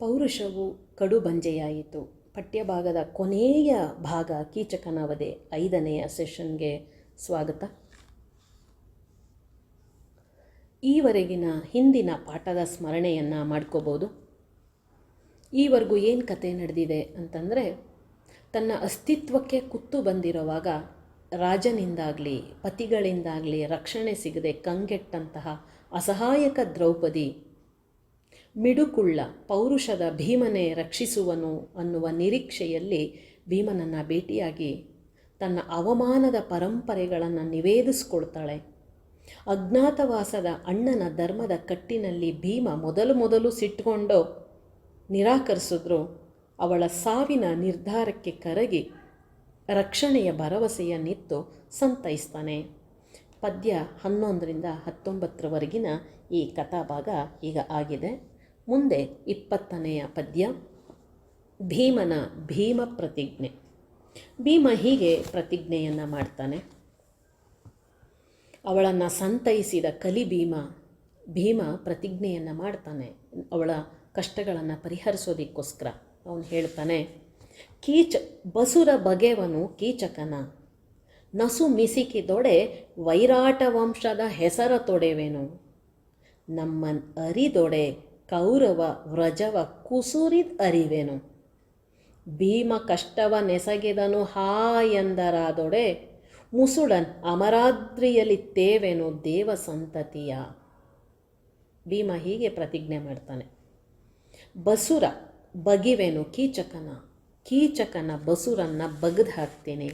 ಪೌರುಷವು ಕಡುಬಂಜೆಯಾಯಿತು. ಪಠ್ಯಭಾಗದ ಕೊನೆಯ ಭಾಗ ಕೀಚಕನವದೆ ಐದನೆಯ ಸೆಷನ್ಗೆ ಸ್ವಾಗತ. ಈವರೆಗಿನ ಹಿಂದಿನ ಪಾಠದ ಸ್ಮರಣೆಯನ್ನು ಮಾಡ್ಕೋಬೋದು. ಈವರೆಗೂ ಏನು ಕತೆ ನಡೆದಿದೆ ಅಂತಂದರೆ, ತನ್ನ ಅಸ್ತಿತ್ವಕ್ಕೆ ಕುತ್ತು ಬಂದಿರುವಾಗ ರಾಜನಿಂದಾಗಲಿ, ಪತಿಗಳಿಂದಾಗಲಿ ರಕ್ಷಣೆ ಸಿಗದೆ ಕಂಗೆಟ್ಟಂತಹ ಅಸಹಾಯಕ ದ್ರೌಪದಿ ಮಿಡುಕುಳ್ಳ ಪೌರುಷದ ಭೀಮನೆ ರಕ್ಷಿಸುವನು ಅನ್ನುವ ನಿರೀಕ್ಷೆಯಲ್ಲಿ ಭೀಮನನ್ನು ಭೇಟಿಯಾಗಿ ತನ್ನ ಅವಮಾನದ ಪರಂಪರೆಗಳನ್ನು ನಿವೇದಿಸ್ಕೊಳ್ತಾಳೆ. ಅಜ್ಞಾತವಾಸದ ಅಣ್ಣನ ಧರ್ಮದ ಕಟ್ಟಿನಲ್ಲಿ ಭೀಮ ಮೊದಲು ಮೊದಲು ಸಿಟ್ಟುಕೊಂಡು ನಿರಾಕರಿಸಿದ್ರು. ಅವಳ ಸಾವಿನ ನಿರ್ಧಾರಕ್ಕೆ ಕರಗಿ ರಕ್ಷಣೆಯ ಭರವಸೆಯನ್ನಿತ್ತು ಸಂತೈಸ್ತಾನೆ. ಪದ್ಯ ಹನ್ನೊಂದರಿಂದ ಹತ್ತೊಂಬತ್ತರವರೆಗಿನ ಈ ಕಥಾಭಾಗ ಈಗ ಆಗಿದೆ. ಮುಂದೆ ಇಪ್ಪತ್ತನೆಯ ಪದ್ಯ, ಭೀಮನ ಭೀಮ ಪ್ರತಿಜ್ಞೆ. ಭೀಮ ಹೀಗೆ ಪ್ರತಿಜ್ಞೆಯನ್ನು ಮಾಡ್ತಾನೆ. ಅವಳನ್ನು ಸಂತೈಸಿದ ಕಲಿ ಭೀಮ ಭೀಮ ಪ್ರತಿಜ್ಞೆಯನ್ನು ಮಾಡ್ತಾನೆ. ಅವಳ ಕಷ್ಟಗಳನ್ನು ಪರಿಹರಿಸೋದಕ್ಕೋಸ್ಕರ ಅವನು ಹೇಳ್ತಾನೆ, ಕೀಚ ಬಸುರ ಬಗೆವನು ಕೀಚಕನ, ನಸು ಮಿಸಿಕಿದೊಡೆ ವೈರಾಟ ವಂಶದ ಹೆಸರ ತೊಡೆವೆನು ನಮ್ಮನ್ ಅರಿದೊಡೆ ಕೌರವ ವ್ರಜವ ಕುಸುರಿದ್ ಅರಿವೆನು. ಭೀಮ ಕಷ್ಟವ ನೆಸಗಿದನು ಹಾಯಂದರಾದೊಡೆ ಮುಸುಡನ್ ಅಮರಾದ್ರಿಯಲ್ಲಿ ತೇವೆನು ದೇವ ಸಂತತಿಯ. ಭೀಮ ಹೀಗೆ ಪ್ರತಿಜ್ಞೆ ಮಾಡ್ತಾನೆ. ಬಸುರ ಬಗಿವೆನು ಕೀಚಕನ ಕೀಚಕನ ಬಸುರನ್ನು ಬಗ್ದು ಹಾಕ್ತೀನಿ.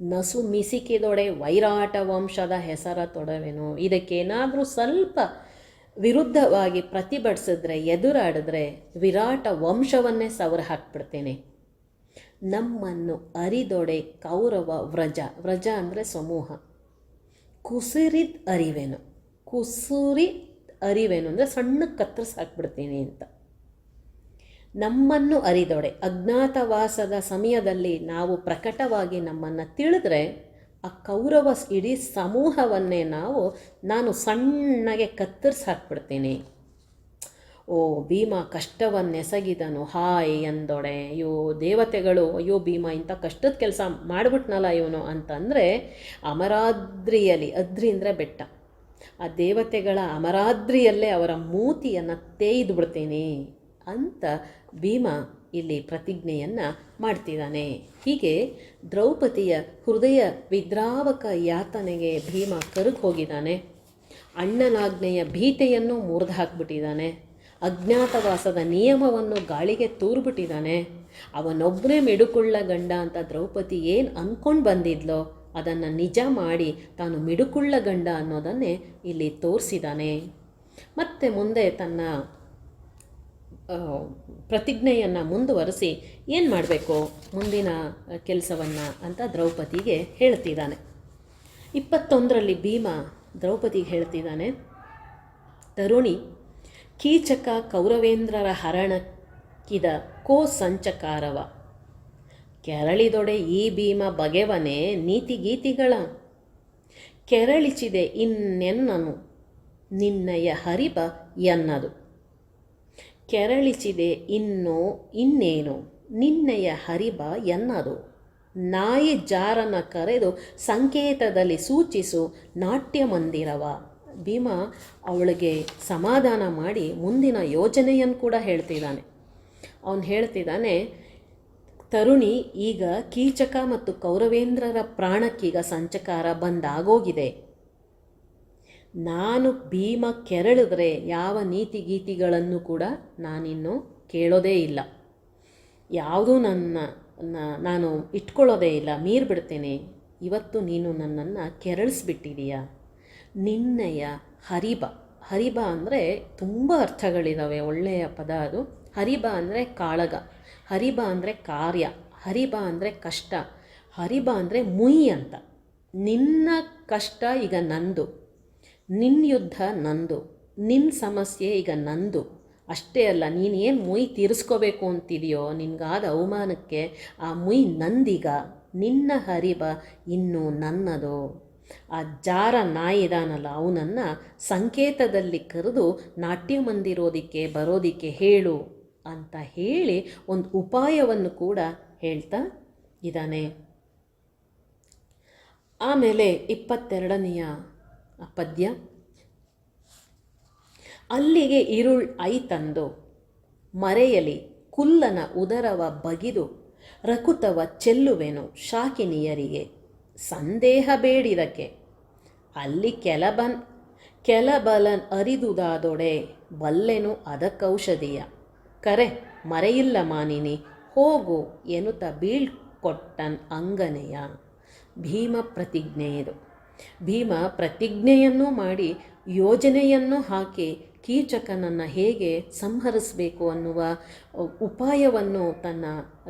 ನಸು ಮಿಸಿಕಿದೊಡೆ ವೈರಾಟ ವಂಶದ ಹೆಸರ ತೊಡವೆನು. ಇದಕ್ಕೇನಾದರೂ ಸ್ವಲ್ಪ ವಿರುದ್ಧವಾಗಿ ಪ್ರತಿಭಟಿಸಿದ್ರೆ, ಎದುರಾಡಿದ್ರೆ ವಿರಾಟ ವಂಶವನ್ನೇ ಸವರ ಹಾಕ್ಬಿಡ್ತೇನೆ. ನಮ್ಮನ್ನು ಅರಿದೊಡೆ ಕೌರವ ವ್ರಜ. ವ್ರಜ ಅಂದರೆ ಸಮೂಹ. ಕುಸಿರಿದ ಅರಿವೇನು? ಕುಸುರಿ ಅರಿವೆನು ಅಂದರೆ ಸಣ್ಣ ಕತ್ತರಿಸಿ ಹಾಕ್ಬಿಡ್ತೀನಿ ಅಂತ. ನಮ್ಮನ್ನು ಅರಿದೊಡೆ. ಅಜ್ಞಾತವಾಸದ ಸಮಯದಲ್ಲಿ ನಾವು ಪ್ರಕಟವಾಗಿ ನಮ್ಮನ್ನು ತಿಳಿದ್ರೆ ಆ ಕೌರವ ಇಡೀ ಸಮೂಹವನ್ನೇ ನಾವು ನಾನು ಸಣ್ಣಗೆ ಕತ್ತರಿಸಿ ಹಾಕ್ಬಿಡ್ತೀನಿ. ಓ, ಭೀಮ ಕಷ್ಟವನ್ನೆಸಗಿದನು. ಹಾಯ್ ಎಂದೊಡೆ. ಅಯ್ಯೋ, ದೇವತೆಗಳು, ಅಯ್ಯೋ, ಭೀಮ, ಇಂಥ ಕಷ್ಟದ ಕೆಲಸ ಮಾಡಿಬಿಟ್ನಲ್ಲ ಇವನು ಅಂತಂದರೆ ಅಮರಾದ್ರಿಯಲ್ಲಿ ಅದ್ರಿ ಅಂದರೆ ಬೆಟ್ಟ. ಆ ದೇವತೆಗಳ ಅಮರಾದ್ರಿಯಲ್ಲೇ ಅವರ ಮೂತಿಯನ್ನು ತೇಯ್ದು ಬಿಡ್ತೀನಿ ಅಂತ ಭೀಮ ಇಲ್ಲಿ ಪ್ರತಿಜ್ಞೆಯನ್ನು ಮಾಡ್ತಿದ್ದಾನೆ. ಹೀಗೆ ದ್ರೌಪದಿಯ ಹೃದಯ ವಿದ್ರಾವಕ ಯಾತನೆಗೆ ಭೀಮ ಕರಗಿ ಹೋಗಿದ್ದಾನೆ. ಅಣ್ಣನಾಜ್ಞೆಯ ಭೀತೆಯನ್ನು ಮುರಿದು ಹಾಕ್ಬಿಟ್ಟಿದ್ದಾನೆ. ಅಜ್ಞಾತವಾಸದ ನಿಯಮವನ್ನು ಗಾಳಿಗೆ ತೂರ್ಬಿಟ್ಟಿದ್ದಾನೆ. ಅವನೊಬ್ಬನೇ ಮಿಡುಕುಳ್ಳ ಗಂಡ ಅಂತ ದ್ರೌಪದಿ ಏನು ಅಂದ್ಕೊಂಡು ಬಂದಿದ್ಲೋ, ಅದನ್ನು ನಿಜ ಮಾಡಿ ತಾನು ಮಿಡುಕುಳ್ಳ ಗಂಡ ಅನ್ನೋದನ್ನೇ ಇಲ್ಲಿ ತೋರಿಸಿದ್ದಾನೆ. ಮತ್ತು ಮುಂದೆ ತನ್ನ ಪ್ರತಿಜ್ಞೆಯನ್ನು ಮುಂದುವರೆಸಿ ಏನು ಮಾಡಬೇಕು? ಮುಂದಿನ ಕೆಲಸವನ್ನು ಅಂತ ದ್ರೌಪದಿಗೆ ಹೇಳ್ತಿದ್ದಾನೆ. ಇಪ್ಪತ್ತೊಂದರಲ್ಲಿ ಭೀಮ ದ್ರೌಪದಿಗೆ ಹೇಳ್ತಿದ್ದಾನೆ, ತರುಣಿ, ಕೀಚಕ ಕೌರವೇಂದ್ರರ ಹರಣಕ್ಕಿದ ಕೋ ಸಂಚಕಾರವ. ಕೆರಳಿದೊಡೆ ಈ ಭೀಮ ಬಗೆವನೇ ನೀತಿಗೀತಿಗಳ. ಕೆರಳಿಸಿದೆ ಇನ್ನೆನ್ನನು. ನಿನ್ನಯ ಹರಿಬ ಎನ್ನದು. ಕೆರಳಿಸಿದೆ ಇನ್ನು ಇನ್ನೇನು? ನಿನ್ನೆಯ ಹರಿಬ ಎನ್ನದು. ನಾಯಿ ಜಾರನ ಕರೆದು ಸಂಕೇತದಲ್ಲಿ ಸೂಚಿಸು, ನಾಟ್ಯ ಮಂದಿರವ. ಭೀಮ ಅವಳಿಗೆ ಸಮಾಧಾನ ಮಾಡಿ ಮುಂದಿನ ಯೋಜನೆಯನ್ನು ಕೂಡ ಹೇಳ್ತಿದ್ದಾನೆ. ಅವನು ಹೇಳ್ತಿದ್ದಾನೆ, ತರುಣಿ, ಈಗ ಕೀಚಕ ಮತ್ತು ಕೌರವೇಂದ್ರರ ಪ್ರಾಣಕ್ಕೀಗ ಸಂಚಕಾರ ಬಂದಾಗೋಗಿದೆ. ನಾನು ಭೀಮ ಕೆರಳಿದ್ರೆ ಯಾವ ನೀತಿ ಗೀತಿಗಳನ್ನು ಕೂಡ ನಾನಿನ್ನು ಕೇಳೋದೇ ಇಲ್ಲ. ಯಾವುದೂ ನನ್ನ ನಾನು ಇಟ್ಕೊಳ್ಳೋದೇ ಇಲ್ಲ. ಮೀರ್ಬಿಡ್ತೇನೆ ಇವತ್ತು ನೀನು ನನ್ನನ್ನು ಕೆರಳಿಸ್ಬಿಟ್ಟಿದೀಯ. ನಿನ್ನೆಯ ಹರಿಬ. ಹರಿಬ ಅಂದರೆ ತುಂಬ ಅರ್ಥಗಳಿದ್ದಾವೆ ಒಳ್ಳೆಯ ಪದ ಅದು. ಹರಿಬ ಅಂದರೆ ಕಾಳಗ. ಹರಿಬ ಅಂದರೆ ಕಾರ್ಯ. ಹರಿಬ ಅಂದರೆ ಕಷ್ಟ. ಹರಿಬ ಅಂದರೆ ಮುಯಿ ಅಂತ. ನಿನ್ನ ಕಷ್ಟ ಈಗ ನಂದು. ನಿನ್ನ ಯುದ್ಧ ನಂದು ನಿನ್ನ ಸಮಸ್ಯೆ ಈಗ ನಂದು. ಅಷ್ಟೇ ಅಲ್ಲ ನೀನೇನು ಮುಯ್ ತೀರಿಸ್ಕೋಬೇಕು ಅಂತಿದೆಯೋ ನಿನಗಾದ ಅವಮಾನಕ್ಕೆ, ಆ ಮುಯ್ ನಂದೀಗ ನಿನ್ನ ಹರಿವ ಇನ್ನು ನನ್ನದು. ಆ ಜಾರ ನಾಯಿ ಇದಾನಲ್ಲ, ಅವನನ್ನು ಸಂಕೇತದಲ್ಲಿ ಕರೆದು ನಾಟ್ಯ ಮಂದಿರೋದಕ್ಕೆ, ಬರೋದಕ್ಕೆ ಹೇಳು ಅಂತ ಹೇಳಿ ಒಂದು ಉಪಾಯವನ್ನು ಕೂಡ ಹೇಳ್ತಾ ಇದ್ದಾನೆ. ಆಮೇಲೆ ಇಪ್ಪತ್ತೆರಡನೆಯ ಪದ್ಯ. ಅಲ್ಲಿಗೆ ಇರುಳ್ ಐತಂದು ಮರೆಯಲಿ ಕುಲ್ಲನ ಉದರವ ಬಗಿದು, ರಕುತವ ಚೆಲ್ಲುವೆನು ಶಾಕಿನಿಯರಿಗೆ, ಸಂದೇಹ ಬೇಡಿದಕ್ಕೆ ಅಲ್ಲಿ ಕೆಲಬನ್, ಕೆಲಬಲನ್ ಅರಿದುದಾದೊಡೆ ಬಲ್ಲೆನು ಅದಕ್ಕೌಷಧಿಯ ಕರೆ, ಮರೆಯಿಲ್ಲ ಮಾನಿನಿ, ಹೋಗು ಎನುತ ಬೀಳ್ಕೊಟ್ಟನ್ ಅಂಗನೆಯ ಭೀಮ ಪ್ರತಿಜ್ಞೆ ಇದು ಭೀಮ ಪ್ರತಿಜ್ಞೆಯನ್ನು ಮಾಡಿ ಯೋಜನೆಯನ್ನು ಹಾಕಿ ಕೀಚಕನನ್ನು ಹೇಗೆ ಸಂಹರಿಸಬೇಕು ಅನ್ನುವ ಉಪಾಯವನ್ನು ತನ್ನ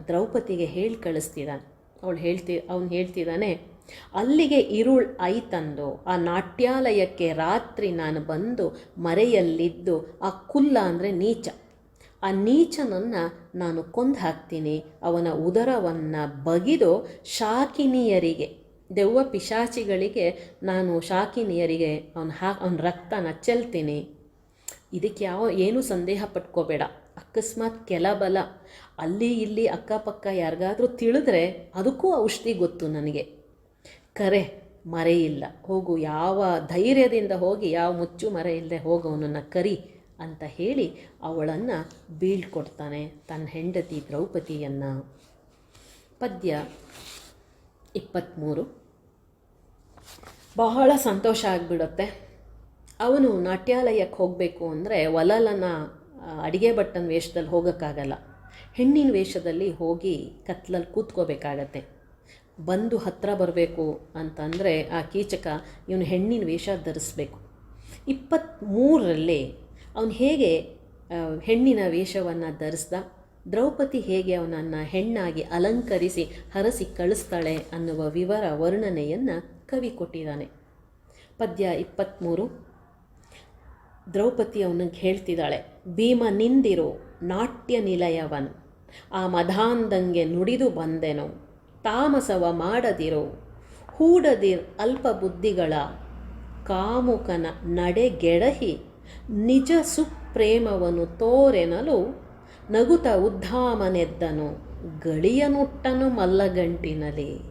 ದ್ರೌಪದಿಗೆ ಹೇಳಿ ಕಳಿಸ್ತಿದ್ದಾನೆ. ಅವಳು ಹೇಳ್ತಿ, ಅವನು ಹೇಳ್ತಿದ್ದಾನೆ, ಅಲ್ಲಿಗೆ ಇರುಳ್ ಐತಂದು, ಆ ನಾಟ್ಯಾಲಯಕ್ಕೆ ರಾತ್ರಿ ನಾನು ಬಂದು ಮರೆಯಲ್ಲಿದ್ದು ಆ ಕುಲ್ಲ ಅಂದರೆ ನೀಚ. ಆ ನೀಚನನ್ನು ನಾನು ಕೊಂದು ಹಾಕ್ತೀನಿ, ಅವನ ಉದರವನ್ನು ಬಗಿದು ಶಾಕಿನಿಯರಿಗೆ. ದೆವ್ವ ಪಿಶಾಚಿಗಳಿಗೆ ನಾನು ಶಾಕಿನಿಯರಿಗೆ ಅವನ ಹಾ, ಅವನ ರಕ್ತನ ಚೆಲ್ತೀನಿ. ಇದಕ್ಕೆ ಯಾವ, ಏನೂ ಸಂದೇಹ ಪಟ್ಕೋಬೇಡ. ಅಕಸ್ಮಾತ್ ಕೆಲಬಲ. ಅಲ್ಲಿ ಇಲ್ಲಿ ಅಕ್ಕಪಕ್ಕ ಯಾರಿಗಾದರೂ ತಿಳಿದ್ರೆ ಅದಕ್ಕೂ ಔಷಧಿ ಗೊತ್ತು ನನಗೆ. ಕರೆ ಮರೆಯಿಲ್ಲ ಹೋಗು, ಯಾವ ಧೈರ್ಯದಿಂದ ಹೋಗಿ, ಯಾವ ಮುಚ್ಚು ಮರೆ ಇಲ್ಲದೆ ಹೋಗವನನ್ನು ಕರಿ ಅಂತ ಹೇಳಿ ಅವಳನ್ನು ಬೀಳ್ಕೊಡ್ತಾನೆ ತನ್ನ ಹೆಂಡತಿ ದ್ರೌಪದಿಯನ್ನು. ಪದ್ಯ ಇಪ್ಪತ್ತ್ಮೂರು. ಬಹಳ ಸಂತೋಷ ಆಗಿಬಿಡುತ್ತೆ. ಅವನು ನಾಟ್ಯಾಲಯಕ್ಕೆ ಹೋಗಬೇಕು ಅಂದರೆ ಒಲಲನ ಅಡಿಗೆ ಭಟ್ಟನ ವೇಷದಲ್ಲಿ ಹೋಗೋಕ್ಕಾಗಲ್ಲ. ಹೆಣ್ಣಿನ ವೇಷದಲ್ಲಿ ಹೋಗಿ ಕತ್ಲಲ್ಲಿ ಕೂತ್ಕೋಬೇಕಾಗತ್ತೆ. ಬಂದು ಹತ್ತಿರ ಬರಬೇಕು ಅಂತಂದರೆ ಆ ಕೀಚಕ ಇವನು ಹೆಣ್ಣಿನ ವೇಷ ಧರಿಸ್ಬೇಕು. ಇಪ್ಪತ್ತ್ಮೂರರಲ್ಲಿ ಅವನು ಹೇಗೆ ಹೆಣ್ಣಿನ ವೇಷವನ್ನು ಧರಿಸ್ದ, ದ್ರೌಪದಿ ಹೇಗೆ ಅವನನ್ನು ಹೆಣ್ಣಾಗಿ ಅಲಂಕರಿಸಿ, ಹರಸಿ ಕಳಿಸ್ತಾಳೆ ಅನ್ನುವ ವಿವರ ವರ್ಣನೆಯನ್ನು ಕವಿ ಕೊಟ್ಟಿದ್ದಾನೆ. ಪದ್ಯ ಇಪ್ಪತ್ತ್ಮೂರು ದ್ರೌಪದಿ ಅವನಿಗೆ ಹೇಳ್ತಿದ್ದಾಳೆ, ಭೀಮ ನಿಂದಿರು ನಾಟ್ಯ ನಿಲಯವನ್, ಆ ಮಧಾಂದಂಗೆ ನುಡಿದು ಬಂದೆನು, ತಾಮಸವ ಮಾಡದಿರೋ ಹೂಡದಿರ್ ಅಲ್ಪ ಬುದ್ಧಿಗಳ ಕಾಮುಕನ ನಡೆಗೆಡಹಿ ನಿಜ ಸುಪ್ರೇಮವನ್ನು ತೋರೆನಲು ನಗುತ ಉದ್ಧಾಮನೆದ್ದನು, ಗಳಿಯನುಟ್ಟನು ಮಲ್ಲಗಂಟಿನಲ್ಲಿ.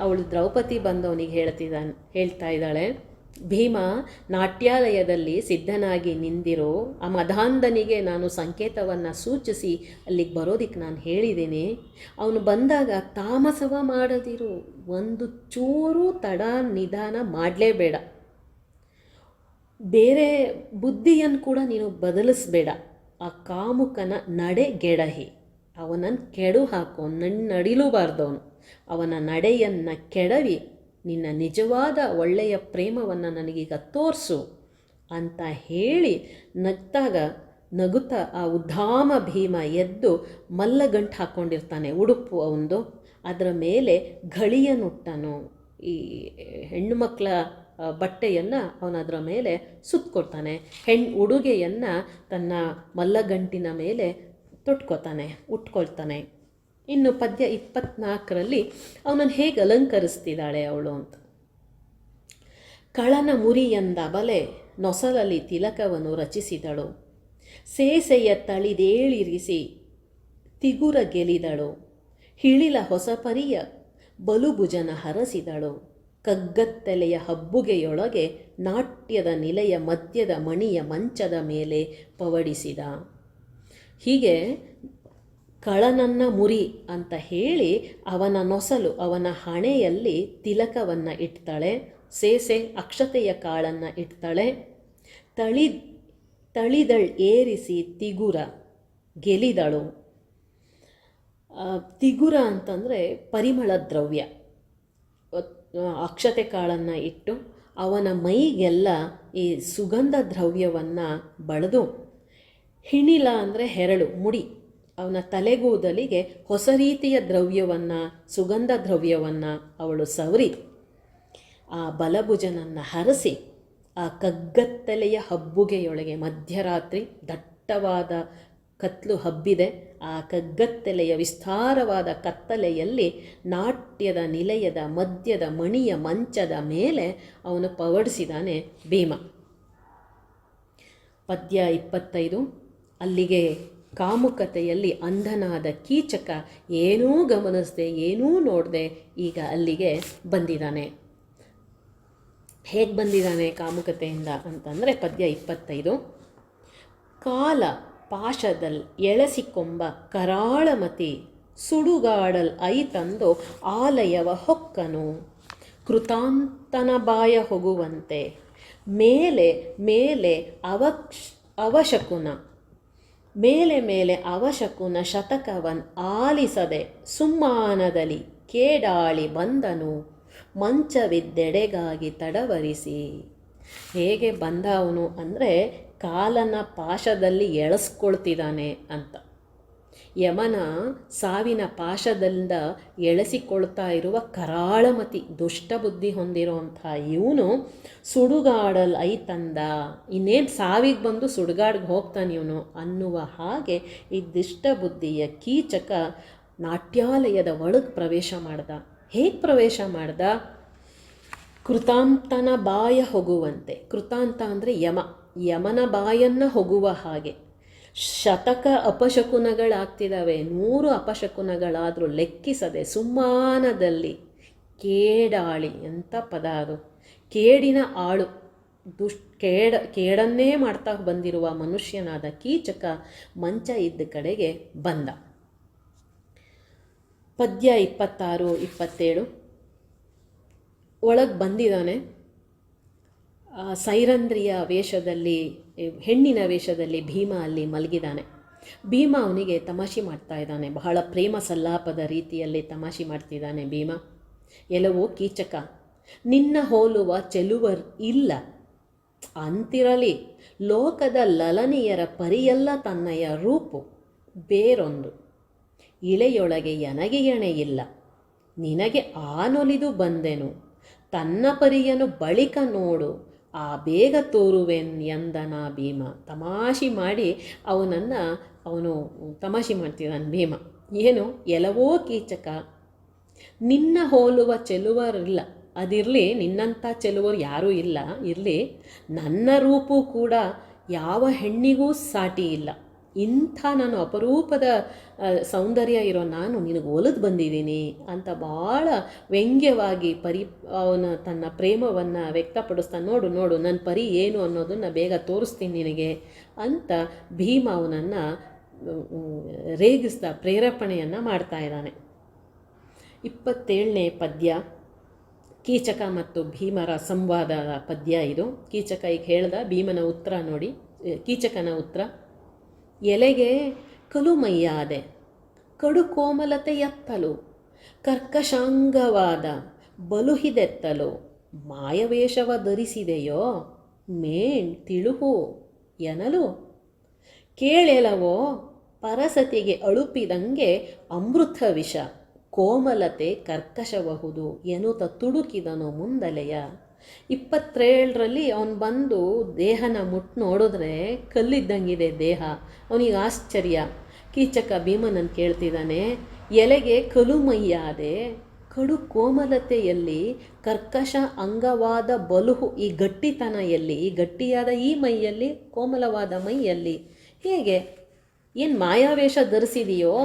ಅವಳು ದ್ರೌಪದಿ ಬಂದವನಿಗೆ ಹೇಳ್ತಿದ್ದಾನೆ ಹೇಳ್ತಾ ಇದ್ದಾಳೆ, ಭೀಮ, ನಾಟ್ಯಾಲಯದಲ್ಲಿ ಸಿದ್ಧನಾಗಿ ನಿಂದಿರೋ ಆ ಮಧಾಂಧನಿಗೆ ನಾನು ಸಂಕೇತವನ್ನು ಸೂಚಿಸಿ ಅಲ್ಲಿಗೆ ಬರೋದಕ್ಕೆ ನಾನು ಹೇಳಿದ್ದೀನಿ ಅವನು ಬಂದಾಗ ತಾಮಸವ ಮಾಡದಿರು, ಒಂದು ಚೂರು ತಡ ನಿಧಾನ ಮಾಡಲೇಬೇಡ ಬೇರೆ ಬುದ್ಧಿಯನ್ನು ಕೂಡ ನೀನು ಬದಲಿಸ್ಬೇಡ. ಆ ಕಾಮುಕನ ನಡೆಗೆಡಹಿ ಅವನನ್ನು ಕೆಡು ಹಾಕು ನನ್ನ ನಡಿಲೂಬಾರ್ದು ಅವನು ಅವನ ನಡೆಯನ್ನು ಕೆಡವಿ, ನಿನ್ನ ನಿಜವಾದ ಒಳ್ಳೆಯ ಪ್ರೇಮವನ್ನು ನನಗೀಗ ತೋರಿಸು ಅಂತ ಹೇಳಿ ನಗ್ತಾಗ ನಗುತ್ತ ಆ ಉದ್ದಾಮ ಭೀಮ ಎದ್ದು ಮಲ್ಲಗಂಟು ಹಾಕ್ಕೊಂಡಿರ್ತಾನೆ ಉಡುಪು ಅವನದು ಅದರ ಮೇಲೆ ಘಳಿಯನ್ನುಟ್ಟನು. ಈ ಹೆಣ್ಣು ಮಕ್ಕಳ ಬಟ್ಟೆಯನ್ನು ಅವನ ಅದರ ಮೇಲೆ ಸುತ್ತಕೊಡ್ತಾನೆ ಹೆಣ್ಣು ಉಡುಗೆಯನ್ನು ತನ್ನ ಮಲ್ಲಗಂಟಿನ ಮೇಲೆ ತೊಟ್ಕೊತಾನೆ, ಉಟ್ಕೊಳ್ತಾನೆ. ಇನ್ನು ಪದ್ಯ ಇಪ್ಪತ್ನಾಲ್ಕರಲ್ಲಿ ಅವನನ್ನು ಹೇಗೆ ಅಲಂಕರಿಸ್ತಿದ್ದಾಳೆ ಅವಳು ಅಂತ. ಕಳನ ಮುರಿಯಂದ ಬಲೆ ನೊಸಲಲ್ಲಿ ತಿಲಕವನ್ನು ರಚಿಸಿದಳು. ಸೇಸೆಯ ತಳಿದೇಳಿರಿಸಿ ತಿಗುರ ಗೆಲಿದಳು. ಹಿಳಿಲ ಹೊಸಪರಿಯ ಬಲುಭುಜನ ಹರಸಿದಳು. ಕಗ್ಗತ್ತಲೆಯ ಹಬ್ಬುಗೆಯೊಳಗೆ ನಾಟ್ಯದ ನಿಲೆಯ ಮಧ್ಯದ ಮಣಿಯ ಮಂಚದ ಮೇಲೆ ಪವಡಿಸಿದ. ಹೀಗೆ ಕಳನನ್ನ ಮುರಿ ಅಂತ ಹೇಳಿ ಅವನ ನೊಸಲು, ಅವನ ಹಣೆಯಲ್ಲಿ ತಿಲಕವನ್ನು ಇಡ್ತಾಳೆ, ಸೇಸೆ ಅಕ್ಷತೆಯ ಕಾಳನ್ನು ಇಡ್ತಾಳೆ. ತಳಿ, ತಳಿದಳ್ ಏರಿಸಿ ತಿಗುರ ಗೆಲಿದಳು. ತಿಗುರ ಅಂತಂದರೆ ಪರಿಮಳ ದ್ರವ್ಯ. ಅಕ್ಷತೆ ಕಾಳನ್ನು ಇಟ್ಟು ಅವನ ಮೈಗೆಲ್ಲ ಈ ಸುಗಂಧ ದ್ರವ್ಯವನ್ನು ಬಳೆದು, ಹಿಣಿಲ ಅಂದರೆ ಹೆರಳು, ಮುಡಿ. ಅವನ ತಲೆಗೂದಲಿಗೆ ಹೊಸ ರೀತಿಯ ದ್ರವ್ಯವನ್ನು, ಸುಗಂಧ ದ್ರವ್ಯವನ್ನು ಅವಳು ಸವರಿ. ಆ ಬಲಭುಜನನ್ನು ಹರಸಿ ಆ ಕಗ್ಗತ್ತಲೆಯ ಹಬ್ಬುಗೆಯೊಳಗೆ ಮಧ್ಯರಾತ್ರಿ ದಟ್ಟವಾದ ಕತ್ಲು ಹಬ್ಬಿದೆ. ಆ ಕಗ್ಗತ್ತಲೆಯ ವಿಸ್ತಾರವಾದ ಕತ್ತಲೆಯಲ್ಲಿ ನಾಟ್ಯದ ನಿಲಯದ ಮಧ್ಯದ ಮಣಿಯ ಮಂಚದ ಮೇಲೆ ಅವನು ಪವಡಿಸಿದಾನೆ ಭೀಮ. ಪದ್ಯ ಇಪ್ಪತ್ತೈದು, ಅಲ್ಲಿಗೆ ಕಾಮುಕತೆಯಲ್ಲಿ ಅಂಧನಾದ ಕೀಚಕ ಏನೂ ಗಮನಿಸದೆ, ಏನೂ ನೋಡದೆ, ಈಗ ಅಲ್ಲಿಗೆ ಬಂದಿದ್ದಾನೆ. ಹೇಗೆ ಬಂದಿದ್ದಾನೆ ಕಾಮುಕತೆಯಿಂದ ಅಂತಂದರೆ ಪದ್ಯ ಇಪ್ಪತ್ತೈದು. ಕಾಲ ಪಾಶದಲ್ ಎಳಸಿಕೊಂಬ ಕರಾಳಮತಿ, ಸುಡುಗಾಡಲ್ ಐತಂದು ಆಲಯವ ಹೊಕ್ಕನು. ಕೃತಾಂತನ ಬಾಯ ಹೋಗುವಂತೆ, ಮೇಲೆ ಮೇಲೆ ಅವಕ್ಷ ಅವಶಕುನ. ಮೇಲೆ ಮೇಲೆ ಅವಶಕುನ ಶತಕವನ್ ಆಲಿಸದೆ ಸುಮ್ಮಾನದಲ್ಲಿ ಕೇಡಾಳಿ ಬಂದನು, ಮಂಚವಿದ್ದೆಡೆಗಾಗಿ ತಡವರಿಸಿ. ಹೇಗೆ ಬಂದವನು ಅಂದರೆ ಕಾಲನ ಪಾಶದಲ್ಲಿ ಎಳೆಸ್ಕೊಳ್ತಿದ್ದಾನೆ ಅಂತ. ಯಮನ ಸಾವಿನ ಪಾಶದಿಂದ ಎಳೆಸಿಕೊಳ್ತಾ ಇರುವ ಕರಾಳಮತಿ ದುಷ್ಟ ಬುದ್ಧಿ ಹೊಂದಿರುವಂಥ ಇವನು ಸುಡುಗಾಡಲ್ ಐತಂದ ಇನ್ನೇನು ಸಾವಿಗೆ ಬಂದು ಸುಡುಗಾಡ್ಗೆ ಹೋಗ್ತಾನೆ ಇವನು ಅನ್ನುವ ಹಾಗೆ ಈ ದುಷ್ಟ ಬುದ್ಧಿಯ ಕೀಚಕ ನಾಟ್ಯಾಲಯದ ಒಳಗೆ ಪ್ರವೇಶ ಮಾಡ್ದ. ಹೇಗೆ ಪ್ರವೇಶ ಮಾಡ್ದ? ಕೃತಾಂತನ ಬಾಯ ಹೋಗುವಂತೆ. ಕೃತಾಂತ ಅಂದರೆ ಯಮ. ಯಮನ ಬಾಯನ್ನು ಹೋಗುವ ಹಾಗೆ. ಶತಕ ಅಪಶಕುನಗಳಾಗ್ತಿದ್ದಾವೆ ನೂರು ಅಪಶಕುನಗಳಾದರೂ ಲೆಕ್ಕಿಸದೆ ಸುಮಾನದಲ್ಲಿ ಕೇಡಾಳಿ ಎಂಥ ಪದ ಅದು. ಕೇಡಿನ ಆಳು. ದುಷ್ ಕೇಡ ಕೇಡನ್ನೇ ಮಾಡ್ತಾ ಬಂದಿರುವ ಮನುಷ್ಯನಾದ ಕೀಚಕ ಮಂಚ ಇದ್ದ ಕಡೆಗೆ ಬಂದ. ಪದ್ಯ ಇಪ್ಪತ್ತಾರು ಇಪ್ಪತ್ತೇಳು. ಒಳಗೆ ಬಂದಿದ್ದಾನೆ. ಆ, ಸೈರಂಧ್ರಿಯ ವೇಷದಲ್ಲಿ ಹೆಣ್ಣಿನ ವೇಷದಲ್ಲಿ ಭೀಮ ಅಲ್ಲಿ ಮಲಗಿದ್ದಾನೆ. ಭೀಮ ಅವನಿಗೆ ತಮಾಷೆ ಮಾಡ್ತಾ ಇದ್ದಾನೆ. ಬಹಳ ಪ್ರೇಮ ಸಲ್ಲಾಪದ ರೀತಿಯಲ್ಲಿ ತಮಾಷೆ ಮಾಡ್ತಿದ್ದಾನೆ ಭೀಮ. ಎಲ್ಲವೋ ಕೀಚಕ. ನಿನ್ನ ಹೋಲುವ ಚೆಲುವರ್ ಇಲ್ಲ. ಅಂತಿರಲಿ, ಲೋಕದ ಲಲನಿಯರ ಪರಿಯಲ್ಲ ತನ್ನಯ ರೂಪು. ಬೇರೊಂದು. ಇಳೆಯೊಳಗೆ ಎನಗೆ ಎಣೆಯಿಲ್ಲ ನಿನಗೆ ಆನೊಲಿದು ಬಂದೆನು. ತನ್ನ ಪರಿಯನು ಬಳಿಕ ನೋಡು. ಆ ಬೇಗ ತೋರುವೆನ್ ಎಂದನ ಭೀಮ. ತಮಾಷೆ ಮಾಡಿ ಅವನನ್ನು ಅವನು ತಮಾಷೆ ಮಾಡ್ತಿದ್ದಾನೆ ಭೀಮ. ಏನು? ಎಲವೋ ಕೀಚಕ. ನಿನ್ನ ಹೋಲುವ ಚೆಲುವರಿಲ್ಲ. ಅದಿರಲಿ ನಿನ್ನಂಥ ಚೆಲುವರು ಯಾರೂ ಇಲ್ಲ. ಇರಲಿ ನನ್ನ ರೂಪು ಕೂಡ ಯಾವ ಹೆಣ್ಣಿಗೂ ಸಾಟಿ ಇಲ್ಲ. ಇಂಥ ನಾನು ಅಪರೂಪದ ಸೌಂದರ್ಯ ಇರೋ ನಾನು ನಿನಗೆ ಒಲಿದು ಬಂದಿದ್ದೀನಿ ಅಂತ ಭಾಳ ವ್ಯಂಗ್ಯವಾಗಿ ಪರಿ, ಅವನ ತನ್ನ ಪ್ರೇಮವನ್ನು ವ್ಯಕ್ತಪಡಿಸ್ತಾ ನೋಡು ನೋಡು ನನ್ನ ಪರಿ ಏನು ಅನ್ನೋದನ್ನು ಬೇಗ ತೋರಿಸ್ತೀನಿ ನಿನಗೆ ಅಂತ ಭೀಮ ಅವನನ್ನು ರೇಗಿಸ್ತಾ ಪ್ರೇರೇಪಣೆಯನ್ನು ಮಾಡ್ತಾ ಇದ್ದಾನೆ. ಇಪ್ಪತ್ತೇಳನೇ ಪದ್ಯ, ಕೀಚಕ ಮತ್ತು ಭೀಮರ ಸಂವಾದ ಪದ್ಯ ಇದು. ಕೀಚಕ ಈಗ ಹೇಳ್ದ, ಭೀಮನ ಉತ್ತರ ನೋಡಿ, ಕೀಚಕನ ಉತ್ತರ. ಎಲೆಗೆ ಕಲುಮೈಯಾದೆ ಕಡು ಕೋಮಲತೆಯತ್ತಲು ಕರ್ಕಶಾಂಗವಾದ ಬಲುಹಿದೆತ್ತಲು ಮಾಯವೇಷವ ಧರಿಸಿದೆಯೋ ಮೇಣ್ ತಿಳುಹು ಎನಲು. ಕೇಳೆಲವೋ ಪರಸತಿಗೆ ಅಳುಪಿದಂಗೆ ಅಮೃತ ವಿಷ ಕೋಮಲತೆ ಕರ್ಕಶಬಹುದು ಎನ್ನುತ್ತ ತುಡುಕಿದನು ಮುಂದಲೆಯ ಇಪ್ಪತ್ತೇಳರಲ್ಲಿ ಅವನು ಬಂದು ದೇಹನ ಮುಟ್ಟು ನೋಡಿದ್ರೆ ಕಲ್ಲಿದ್ದಂಗಿದೆ ದೇಹ. ಅವನಿಗೆ ಆಶ್ಚರ್ಯ. ಕೀಚಕ ಭೀಮನನ್ನು ಕೇಳ್ತಿದ್ದಾನೆ, ಎಲೆಗೆ ಕಲುಮಯ್ಯಾದೆ ಕಡು ಕೋಮಲತೆಯಲ್ಲಿ ಕರ್ಕಶ ಅಂಗವಾದ ಬಲುಹು ಈ ಗಟ್ಟಿತನ ಎಲ್ಲಿ ಈ ಗಟ್ಟಿಯಾದ ಈ ಮೈಯಲ್ಲಿ, ಕೋಮಲವಾದ ಮೈಯಲ್ಲಿ. ಹೇಗೆ? ಏನು ಮಾಯಾವೇಷ ಧರಿಸಿದೆಯೋ?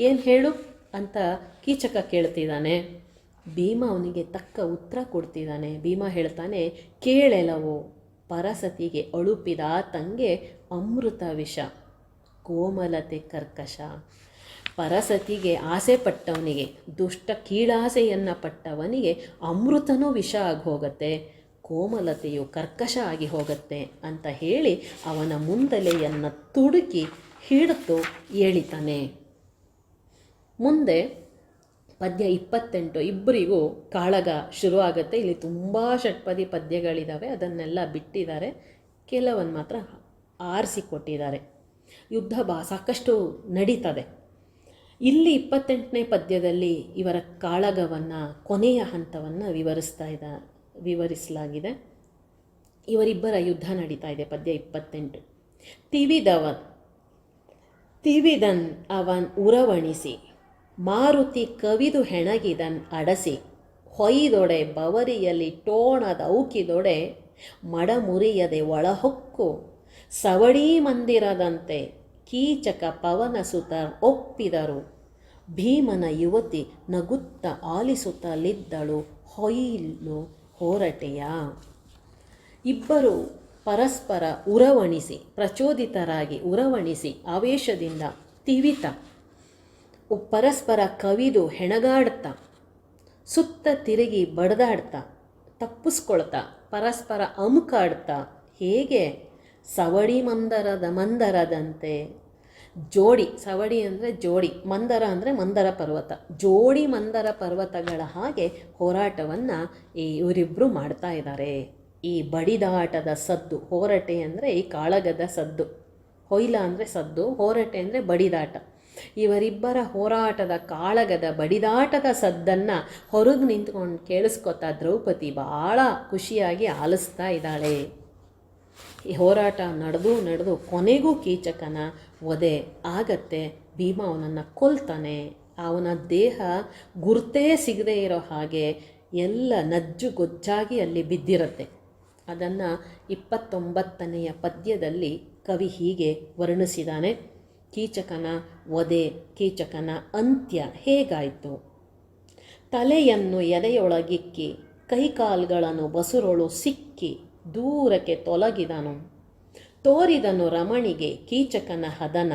ಏನು ಹೇಳು? ಅಂತ ಕೀಚಕ ಕೇಳ್ತಿದ್ದಾನೆ. ಭೀಮ ಅವನಿಗೆ ತಕ್ಕ ಉತ್ತರ ಕೊಡ್ತಿದ್ದಾನೆ. ಭೀಮ ಹೇಳ್ತಾನೆ ಕೇಳೆಲವೋ ಪರಸತಿಗೆ ಅಳುಪಿದ ತಂಗೆ ಅಮೃತ ವಿಷ, ಕೋಮಲತೆ ಕರ್ಕಶ. ಪರಸತಿಗೆ ಆಸೆ ಪಟ್ಟವನಿಗೆ, ದುಷ್ಟ ಕೀಳಾಸೆಯನ್ನು ಪಟ್ಟವನಿಗೆ ಅಮೃತನೂ ವಿಷ ಆಗಿ ಹೋಗುತ್ತೆ ಕೋಮಲತೆಯು ಕರ್ಕಶ ಆಗಿ ಹೋಗುತ್ತೆ ಅಂತ ಹೇಳಿ ಅವನ ಮುಂದಲೆಯನ್ನು ತುಡುಕಿ ಹಿಡಿದು ಎಳಿತಾನೆ. ಮುಂದೆ ಪದ್ಯ ಇಪ್ಪತ್ತೆಂಟು, ಇಬ್ಬರಿಗೂ ಕಾಳಗ ಶುರುವಾಗುತ್ತೆ. ಇಲ್ಲಿ ತುಂಬ ಷಟ್ಪದಿ ಪದ್ಯಗಳಿದ್ದಾವೆ ಅದನ್ನೆಲ್ಲ ಬಿಟ್ಟಿದ್ದಾರೆ. ಕೆಲವನ್ನು ಮಾತ್ರ ಆರಿಸಿಕೊಟ್ಟಿದ್ದಾರೆ ಯುದ್ಧ ಬಾ, ಸಾಕಷ್ಟು ನಡೀತದೆ. ಇಲ್ಲಿ ಇಪ್ಪತ್ತೆಂಟನೇ ಪದ್ಯದಲ್ಲಿ ಇವರ ಕಾಳಗವನ್ನು, ಕೊನೆಯ ಹಂತವನ್ನು ವಿವರಿಸ್ತಾ ಇದ್ದ ವಿವರಿಸಲಾಗಿದೆ. ಇವರಿಬ್ಬರ ಯುದ್ಧ ನಡೀತಾ ಇದೆ, ಪದ್ಯ ಇಪ್ಪತ್ತೆಂಟು. ತಿವಿದವನ್, ತಿವಿದನ್ ಅವನ್ ಉರವಣಿಸಿ. ಮಾರುತಿ ಕವಿದು ಹೆಣಗಿದನ್ ಅಡಸಿ, ಹೊಯ್ದೊಡೆ ಬವರಿಯಲ್ಲಿ ಟೋಣದ ಔಕಿದೊಡೆ, ಮಡಮುರಿಯದೆ ಒಳಹೊಕ್ಕು, ಸವಡೀ ಮಂದಿರದಂತೆ ಕೀಚಕ ಪವನಸುತ ಒಪ್ಪಿದರು. ಭೀಮನ ಯುವತಿ ನಗುತ್ತ ಆಲಿಸುತ್ತಲಿದ್ದಳು, ಹೊಯ್ಲು ಹೋರಟೆಯ ಇಬ್ಬರು ಪರಸ್ಪರ ಉರವಣಿಸಿ, ಪ್ರಚೋದಿತರಾಗಿ ಉರವಣಿಸಿ, ಆವೇಶದಿಂದ ತಿವಿತ ಪರಸ್ಪರ ಕವಿದು ಹೆಣಗಾಡ್ತಾ, ಸುತ್ತ ತಿರುಗಿ ಬಡ್ದಾಡ್ತಾ, ತಪ್ಪಿಸ್ಕೊಳ್ತಾ, ಪರಸ್ಪರ ಅಮುಕಾಡ್ತಾ, ಹೇಗೆ? ಸವಡಿ ಮಂದರದ ಮಂದರದಂತೆ. ಜೋಡಿ, ಸವಡಿ ಅಂದರೆ ಜೋಡಿ, ಮಂದರ ಅಂದರೆ ಮಂದರ ಪರ್ವತ. ಜೋಡಿ ಮಂದರ ಪರ್ವತಗಳ ಹಾಗೆ ಹೋರಾಟವನ್ನು ಈ ಇವರಿಬ್ಬರು ಮಾಡ್ತಾ ಇದ್ದಾರೆ ಈ ಬಡಿದಾಟದ ಸದ್ದು, ಹೋರಟೆ ಅಂದರೆ ಈ ಕಾಳಗದ ಸದ್ದು. ಹೊಯ್ಲ ಅಂದರೆ ಸದ್ದು, ಹೋರಟೆ ಅಂದರೆ ಬಡಿದಾಟ. ಇವರಿಬ್ಬರ ಹೋರಾಟದ ಕಾಳಗದ ಬಡಿದಾಟದ ಸದ್ದನ್ನು ಹೊರಗೆ ನಿಂತ್ಕೊಂಡು ಕೇಳಿಸ್ಕೊತಾ ದ್ರೌಪದಿ ಭಾಳ ಖುಷಿಯಾಗಿ ಆಲಿಸ್ತಾ ಇದ್ದಾಳೆ. ಈ ಹೋರಾಟ ನಡೆದು ನಡೆದು ಕೊನೆಗೂ ಕೀಚಕನ ಒದೆ ಆಗತ್ತೆ. ಭೀಮ ಅವನನ್ನು ಕೊಲ್ತಾನೆ. ಅವನ ದೇಹ ಗುರ್ತೇ ಸಿಗದೇ ಇರೋ ಹಾಗೆ ಎಲ್ಲ ನಜ್ಜು ಗೊಜ್ಜಾಗಿ ಅಲ್ಲಿ ಬಿದ್ದಿರುತ್ತೆ. ಅದನ್ನು ಇಪ್ಪತ್ತೊಂಬತ್ತನೆಯ ಪದ್ಯದಲ್ಲಿ ಕವಿ ಹೀಗೆ ವರ್ಣಿಸಿದ್ದಾನೆ ಕೀಚಕನ ವಧೆ, ಕೀಚಕನ ಅಂತ್ಯ ಹೇಗಾಯಿತು? ತಲೆಯನ್ನು ಎದೆಯೊಳಗಿಕ್ಕಿ, ಕೈಕಾಲ್ಗಳನ್ನು ಬಸುರೊಳು ಸಿಕ್ಕಿ ದೂರಕ್ಕೆ ತೊಲಗಿದನು. ತೋರಿದನು ರಮಣಿಗೆ ಕೀಚಕನ ಹದನ,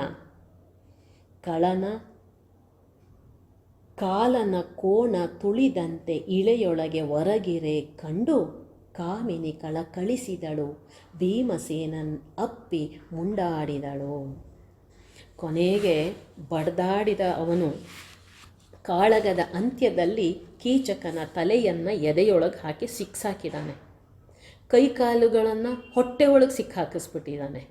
ಕಳನ ಕಾಲನ ಕೋಣ ತುಳಿದಂತೆ ಇಳೆಯೊಳಗೆ ಹೊರಗಿರೆ ಕಂಡು ಕಾಮಿನಿ ಕಳಕಳಿಸಿದಳು ಭೀಮಸೇನನ್ ಅಪ್ಪಿ ಮುಂಡಾಡಿದಳು. ಕೊನೆಗೆ ಬಡ್ದಾಡಿದ ಅವನು ಕಾಳಗದ ಅಂತ್ಯದಲ್ಲಿ ಕೀಚಕನ ತಲೆಯನ್ನು ಎದೆಯೊಳಗೆ ಹಾಕಿ ಸಿಕ್ಸಾಕಿದ್ದಾನೆ ಕೈಕಾಲುಗಳನ್ನು ಹೊಟ್ಟೆ ಒಳಗೆ ಸಿಕ್ಕಾಕಿಸ್ಬಿಟ್ಟಿದ್ದಾನೆ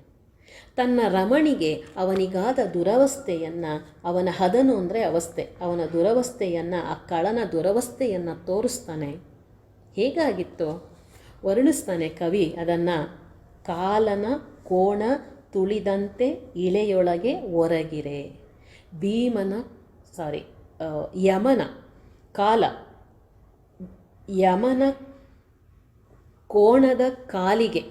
ತನ್ನ ರಮಣಿಗೆ ಅವನಿಗಾದ ದುರವಸ್ಥೆಯನ್ನು, ಅವನ ಹದನು ಅಂದರೆ ಅವಸ್ಥೆ, ಅವನ ದುರವಸ್ಥೆಯನ್ನು, ಆ ಕಳನ ದುರವಸ್ಥೆಯನ್ನು ತೋರಿಸ್ತಾನೆ. ಹೇಗಾಗಿತ್ತು? ವರ್ಣಿಸ್ತಾನೆ ಕವಿ ಅದನ್ನು ಕಾಲನ ಕೋಣ ತುಳಿದಂತೆ ಇಳೆಯೊಳಗೆ ಹೊರಗಿರೆ ಭೀಮನ ಸಾರಿ ಯಮನ, ಕಾಲ, ಯಮನ ಕೋಣದ ಕಾಲಿಗೆ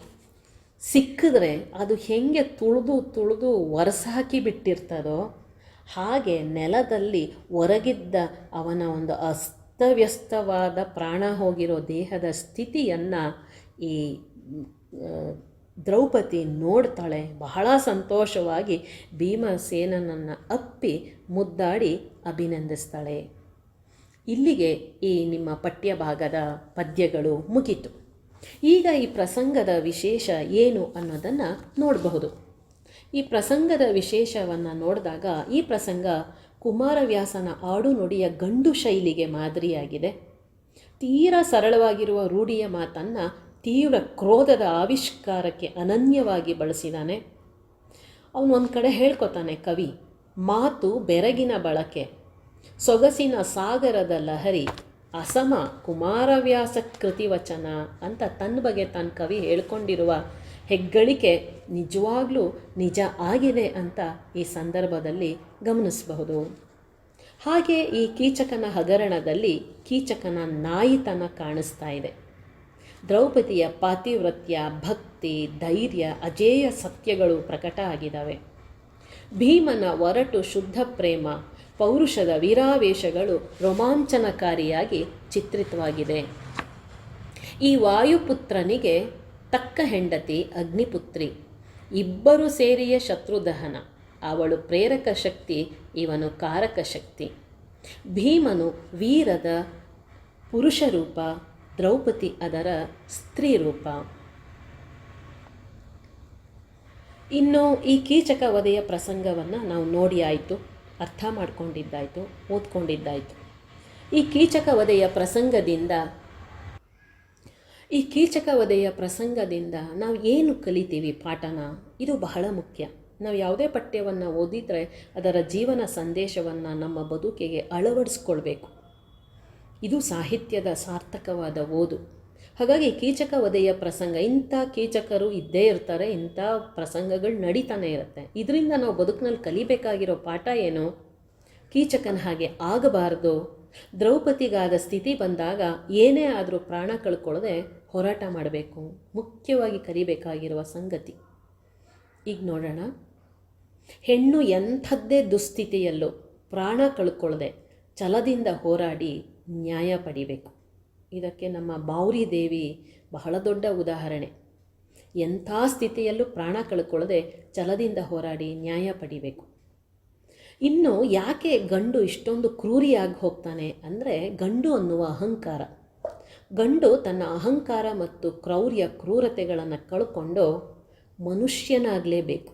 ಸಿಕ್ಕಿದ್ರೆ ಅದು ಹೆಂಗೆ ತುಳಿದು ತುಳಿದು ಒರಸಾಕಿ ಬಿಟ್ಟಿರ್ತದೋ, ಹಾಗೆ ನೆಲದಲ್ಲಿ ಹೊರಗಿದ್ದ ಅವನ ಒಂದು ಅಸ್ತವ್ಯಸ್ತವಾದ ಪ್ರಾಣ ಹೋಗಿರೋ ದೇಹದ ಸ್ಥಿತಿಯನ್ನು ಈ ದ್ರೌಪದಿ ನೋಡ್ತಾಳೆ. ಬಹಳ ಸಂತೋಷವಾಗಿ ಭೀಮಸೇನನನ್ನು ಅಪ್ಪಿ ಮುದ್ದಾಡಿ ಅಭಿನಂದಿಸ್ತಾಳೆ. ಇಲ್ಲಿಗೆ ಈ ನಿಮ್ಮ ಪಠ್ಯಭಾಗದ ಪದ್ಯಗಳು ಮುಗಿತು. ಈಗ ಈ ಪ್ರಸಂಗದ ವಿಶೇಷ ಏನು ಅನ್ನೋದನ್ನು ನೋಡಬಹುದು. ಈ ಪ್ರಸಂಗದ ವಿಶೇಷವನ್ನು ನೋಡಿದಾಗ ಈ ಪ್ರಸಂಗ ಕುಮಾರವ್ಯಾಸನ ಆಡು ನುಡಿಯ ಗಂಡು ಶೈಲಿಗೆ ಮಾದರಿಯಾಗಿದೆ. ತೀರಾ ಸರಳವಾಗಿರುವ ರೂಢಿಯ ಮಾತನ್ನು ತೀವ್ರ ಕ್ರೋಧದ ಆವಿಷ್ಕಾರಕ್ಕೆ ಅನನ್ಯವಾಗಿ ಬಳಸಿದಾನೆ. ಅವನು ಒಂದು ಕಡೆ ಹೇಳ್ಕೊತಾನೆ, ಕವಿ, ಮಾತು ಬೆರಗಿನ ಬಳಕೆ. ಸೊಗಸಿನ ಸಾಗರದ ಲಹರಿ, ಅಸಮ ಕುಮಾರವ್ಯಾಸ ಕೃತಿವಚನ ಅಂತ ತನ್ನ ಬಗ್ಗೆ ತನ್ನ ಕವಿ ಹೇಳ್ಕೊಂಡಿರುವ ಹೆಗ್ಗಳಿಕೆ ನಿಜವಾಗ್ಲೂ ನಿಜ ಆಗಿದೆ ಅಂತ ಈ ಸಂದರ್ಭದಲ್ಲಿ ಗಮನಿಸಬಹುದು. ಹಾಗೆ ಈ ಕೀಚಕನ ಹಗರಣದಲ್ಲಿ ಕೀಚಕನ ನಾಯಿತನ ಕಾಣಿಸ್ತಾ ಇದೆ. ದ್ರೌಪದಿಯ ಪಾತಿವ್ರತ್ಯ, ಭಕ್ತಿ, ಧೈರ್ಯ, ಅಜೇಯ ಸತ್ಯಗಳು ಪ್ರಕಟ ಆಗಿದ್ದಾವೆ ಭೀಮನ ಒರಟು ಶುದ್ಧ ಪ್ರೇಮ, ಪೌರುಷದ ವೀರಾವೇಶಗಳು ರೋಮಾಂಚನಕಾರಿಯಾಗಿ ಚಿತ್ರಿತವಾಗಿದೆ. ಈ ವಾಯುಪುತ್ರನಿಗೆ ತಕ್ಕ ಹೆಂಡತಿ ಅಗ್ನಿಪುತ್ರಿ, ಇಬ್ಬರು ಸೇರಿಯ ಶತ್ರುದಹನ. ಅವಳು ಪ್ರೇರಕ ಶಕ್ತಿ, ಇವನು ಕಾರಕ ಶಕ್ತಿ. ಭೀಮನು ವೀರದ ಪುರುಷ ರೂಪ ದ್ರೌಪದಿ ಅದರ ಸ್ತ್ರೀ ರೂಪ. ಇನ್ನು ಈ ಕೀಚಕ ವಧೆಯ ಪ್ರಸಂಗವನ್ನು ನಾವು ನೋಡಿ ಆಯಿತು, ಅರ್ಥ ಮಾಡ್ಕೊಂಡಿದ್ದಾಯಿತು, ಓದ್ಕೊಂಡಿದ್ದಾಯಿತು. ಈ ಕೀಚಕ ವಧೆಯ ಪ್ರಸಂಗದಿಂದ, ಈ ಕೀಚಕ ವಧೆಯ ಪ್ರಸಂಗದಿಂದ ನಾವು ಏನು ಕಲಿತೀವಿ ಪಾಠನ? ಇದು ಬಹಳ ಮುಖ್ಯ. ನಾವು ಯಾವುದೇ ಪಠ್ಯವನ್ನು ಓದಿದರೆ ಅದರ ಜೀವನ ಸಂದೇಶವನ್ನು ನಮ್ಮ ಬದುಕಿಗೆ ಅಳವಡಿಸ್ಕೊಳ್ಬೇಕು. ಇದು ಸಾಹಿತ್ಯದ ಸಾರ್ಥಕವಾದ ಓದು. ಹಾಗಾಗಿ ಕೀಚಕ ವಧೆಯ ಪ್ರಸಂಗ, ಇಂಥ ಕೀಚಕರು ಇದ್ದೇ ಇರ್ತಾರೆ, ಇಂಥ ಪ್ರಸಂಗಗಳು ನಡೀತಾನೆ ಇರುತ್ತೆ. ಇದರಿಂದ ನಾವು ಬದುಕಿನಲ್ಲಿ ಕಲಿಬೇಕಾಗಿರೋ ಪಾಠ ಏನು? ಕೀಚಕನ ಹಾಗೆ ಆಗಬಾರ್ದು. ದ್ರೌಪದಿಗಾದ ಸ್ಥಿತಿ ಬಂದಾಗ ಏನೇ ಆದರೂ ಪ್ರಾಣ ಕಳ್ಕೊಳ್ಳದೆ ಹೋರಾಟ ಮಾಡಬೇಕು. ಮುಖ್ಯವಾಗಿ ಕಲಿಬೇಕಾಗಿರುವ ಸಂಗತಿ. ಈಗ ನೋಡೋಣ. ಹೆಣ್ಣು ಎಂಥದ್ದೇ ದುಸ್ಥಿತಿಯಲ್ಲೂ ಪ್ರಾಣ ಕಳ್ಕೊಳ್ಳದೆ ಛಲದಿಂದ ಹೋರಾಡಿ ನ್ಯಾಯ ಪಡಿಬೇಕು. ಇದಕ್ಕೆ ನಮ್ಮ ಬಾವ್ರಿ ದೇವಿ ಬಹಳ ದೊಡ್ಡ ಉದಾಹರಣೆ. ಎಂಥ ಸ್ಥಿತಿಯಲ್ಲೂ ಪ್ರಾಣ ಕಳ್ಕೊಳ್ಳದೆ ಛಲದಿಂದ ಹೋರಾಡಿ ನ್ಯಾಯ ಪಡಿಬೇಕು. ಇನ್ನು ಯಾಕೆ ಗಂಡು ಇಷ್ಟೊಂದು ಕ್ರೂರಿಯಾಗಿ ಹೋಗ್ತಾನೆ ಅಂದರೆ ಗಂಡು ಅನ್ನುವ ಅಹಂಕಾರ. ಗಂಡು ತನ್ನ ಅಹಂಕಾರ ಮತ್ತು ಕ್ರೌರ್ಯ ಕ್ರೂರತೆಗಳನ್ನು ಕಳ್ಕೊಂಡು ಮನುಷ್ಯನಾಗಲೇಬೇಕು.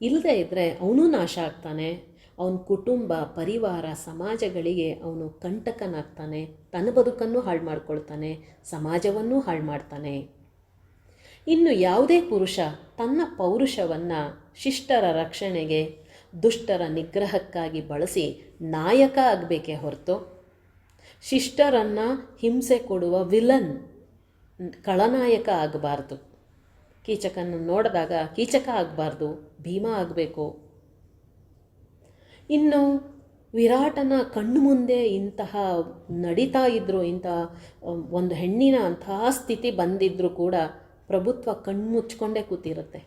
ಇಲ್ಲದೇ ಇದ್ದರೆ ಅವನು ನಾಶ ಆಗ್ತಾನೆ ಅವನ ಕುಟುಂಬ, ಪರಿವಾರ, ಸಮಾಜಗಳಿಗೆ ಅವನು ಕಂಟಕನಾಗ್ತಾನೆ. ತನ್ನ ಬದುಕನ್ನು ಹಾಳು ಮಾಡ್ಕೊಳ್ತಾನೆ, ಸಮಾಜವನ್ನು ಹಾಳು ಮಾಡ್ತಾನೆ. ಇನ್ನು ಯಾವುದೇ ಪುರುಷ ತನ್ನ ಪೌರುಷವನ್ನು ಶಿಷ್ಟರ ರಕ್ಷಣೆಗೆ, ದುಷ್ಟರ ನಿಗ್ರಹಕ್ಕಾಗಿ ಬಳಸಿ ನಾಯಕ ಆಗಬೇಕೇ ಹೊರತು, ಶಿಷ್ಟರನ್ನು ಹಿಂಸೆ ಕೊಡುವ ವಿಲನ್ ಕಳನಾಯಕ ಆಗಬಾರ್ದು. ಕೀಚಕನ್ನು ನೋಡಿದಾಗ ಕೀಚಕ ಆಗಬಾರ್ದು, ಭೀಮ ಆಗಬೇಕು. ಇನ್ನು ವಿರಾಟನ ಕಣ್ಣು ಮುಂದೆ ಇಂತಹ ನಡೀತಾ ಇದ್ದರು ಇಂತಹ ಒಂದು ಹೆಣ್ಣಿನ ಅಂತಹ ಸ್ಥಿತಿ ಬಂದಿದ್ದರೂ ಕೂಡ ಪ್ರಭುತ್ವ ಕಣ್ಮುಚ್ಕೊಂಡೇ ಕೂತಿರುತ್ತೆ.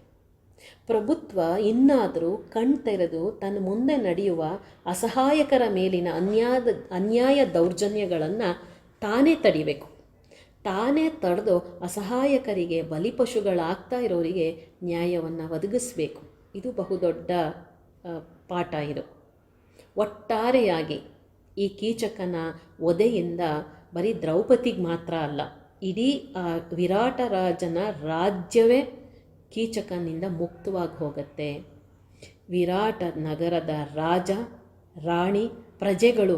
ಪ್ರಭುತ್ವ ಇನ್ನಾದರೂ ಕಣ್ ತೆರೆದು ತನ್ನ ಮುಂದೆ ನಡೆಯುವ ಅಸಹಾಯಕರ ಮೇಲಿನ ಅನ್ಯಾದ, ಅನ್ಯಾಯ ದೌರ್ಜನ್ಯಗಳನ್ನು ತಾನೇ ತಡಿಬೇಕು. ತಾನೇ ತಡೆದು ಅಸಹಾಯಕರಿಗೆ, ಬಲಿಪಶುಗಳಾಗ್ತಾ ಇರೋರಿಗೆ ನ್ಯಾಯವನ್ನು ಒದಗಿಸ್ಬೇಕು. ಇದು ಬಹುದೊಡ್ಡ ಪಾಠ ಇದು. ಒಟ್ಟಾರೆಯಾಗಿ ಈ ಕೀಚಕನ ಒದೆಯಿಂದ ಬರೀ ದ್ರೌಪದಿಗೆ ಮಾತ್ರ ಅಲ್ಲ, ಇಡೀ ಆ ವಿರಾಟ ರಾಜನ ರಾಜ್ಯವೇ ಕೀಚಕನಿಂದ ಮುಕ್ತವಾಗಿ ಹೋಗುತ್ತೆ. ವಿರಾಟ ನಗರದ ರಾಜ, ರಾಣಿ, ಪ್ರಜೆಗಳು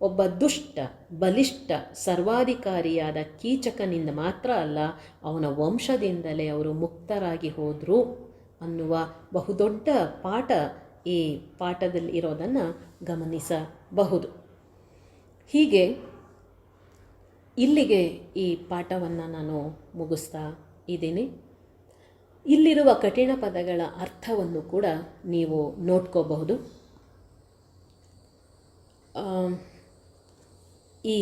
ಒಬ್ಬ ದುಷ್ಟ, ಬಲಿಷ್ಠ, ಸರ್ವಾಧಿಕಾರಿಯಾದ ಕೀಚಕನಿಂದ ಮಾತ್ರ ಅಲ್ಲ, ಅವನ ವಂಶದಿಂದಲೇ ಅವರು ಮುಕ್ತರಾಗಿ ಹೋದರು ಅನ್ನುವ ಬಹುದೊಡ್ಡ ಪಾಠ ಈ ಪಾಠದಲ್ಲಿ ಇರೋದನ್ನು ಗಮನಿಸಬಹುದು. ಹೀಗೆ ಇಲ್ಲಿಗೆ ಈ ಪಾಠವನ್ನು ನಾನು ಮುಗಿಸ್ತಾ ಇದ್ದೀನಿ. ಇಲ್ಲಿರುವ ಕಠಿಣ ಪದಗಳ ಅರ್ಥವನ್ನು ಕೂಡ ನೀವು ನೋಡ್ಕೋಬಹುದು. ಈ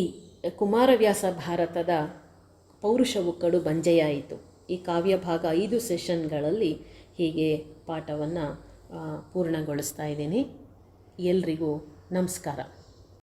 ಕುಮಾರವ್ಯಾಸ ಭಾರತದ ಪೌರುಷವು ಕಡು ಬಂಜೆಯಾಯಿತು. ಈ ಕಾವ್ಯ ಭಾಗ ಐದು ಸೆಷನ್ಗಳಲ್ಲಿ ಹೀಗೆ ಪಾಠವನ್ನು ಪೂರ್ಣಗೊಳಿಸ್ತಾ ಇದ್ದೀನಿ. ಎಲ್ರಿಗೂ ನಮಸ್ಕಾರ.